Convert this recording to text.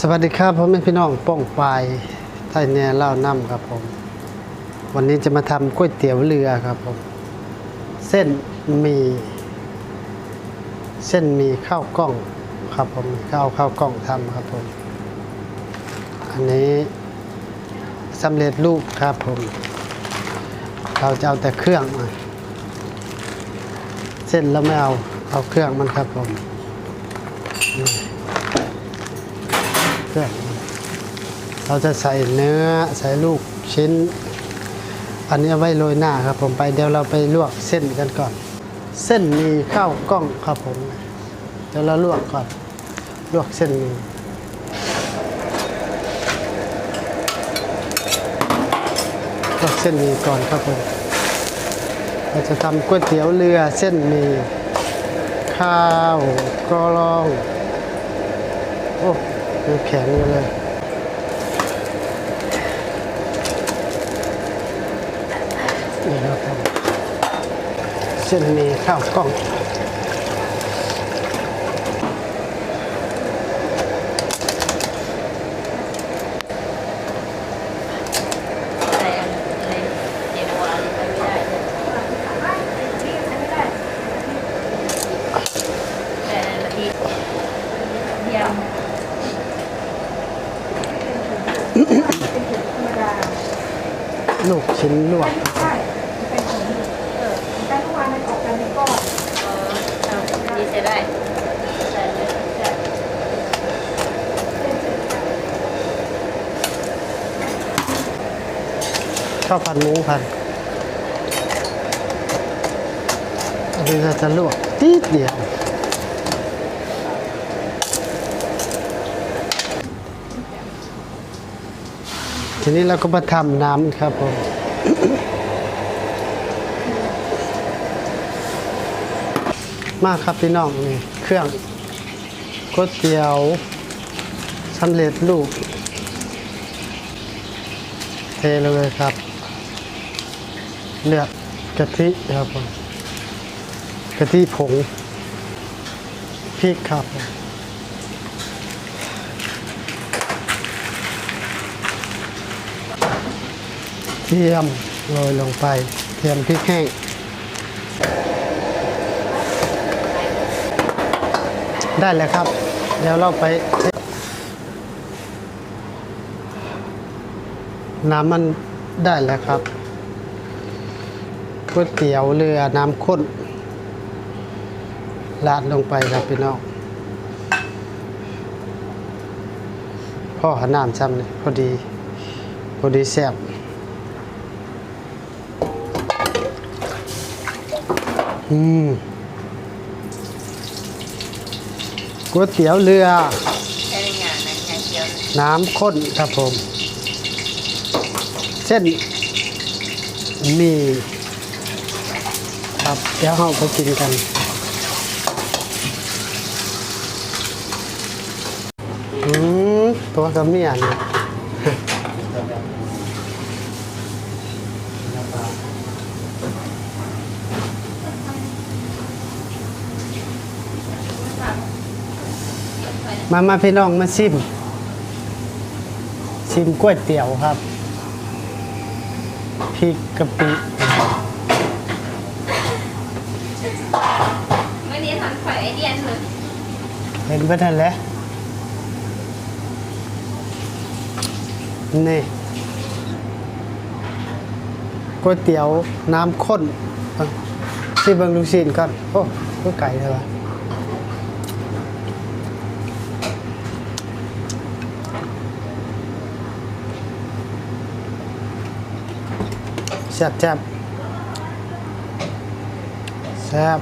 สวัสดีครับผมเป็นพี่น้องป้องปลายไทยแน่เล่าน้ำครับผม วันนี้จะมาทำก๋วยเตี๋ยวเรือครับผม เส้นหมีเส้นหมีข้าวกล้องครับผมข้าวข้าวกล้องทำครับผม อันนี้สำเร็จรูปครับผม เราจะเอาแต่เครื่องมาเส้นแล้วไม่เอาเอาเครื่องมันครับผม นี่เครื่องมันเราจะใส่เนื้อใส่ลูกชิ้น อันนี้เอาไว้โรยหน้าครับผมไปเดี๋ยวเราไปลวกเส้นกันก่อน เส้นมีข้าวกล้องครับผม เดี๋ยวเราลวกก่อน ลวกเส้นมีลวกเส้นมีก่อนครับผมเราจะทำก๋วยเตี๋ยวเรือเส้นมีข้าวกรองโอ้ มันแข็งอยู่เลยนี่นะครับเส้นหมีข้าวกล้อง อะไรอะไรเดี๋ยวว่าอะไรไม่ได้แต่ละทีเดียว ลูกชิ้นลวก ใช่เป็นของเออแต่เมื่อวานมันออกกันเป็นก้อ นเออเอาดีใช้ได้ใส่เลยใส่ข้าวผัดหมูผัดอันนี้จะลวกทีเดียว ทีนี้เราก็มาทำน้ำครับผมมากครับพี่น้องนี่เครื่องก๋วยเตี๋ยวสำเร็จรูปเทเลยครับ เลือกกะทิครับผมกะทิผงพริกครับ เทียมโรยลงไปเทียมพริกแห้ง ได้แล้วครับ เดี๋ยวเราไปน้ำมันได้แล้วครับก๋วยเตี๋ยวเรือน้ำข้นราดลงไปครับพี่น้องพ่อหาน้ำซ้ำเลยพอดี พอดีแซ่บ อืมก๋วยเตี๋ยวเรือ ใช้ในงานนะงานเดียวน้ำข้นครับผม เส้นหมีครับเดี๋ยวเราไปกินกัน อืมตัวกับเมียนี่ มามาพี่น้องมาชิม ชิมก๋วยเตี๋ยวครับพริกกะปิไม่ได้ทำไฟไอเดียนเลยเห็นไปทันแล้วนี่ก๋วยเตี๋ยวน้ำข้นที่เบิงลูกชิ้นก่อนโอ้ก๋วยไก่เลยวะ แซ่บแซ่บแซ่บ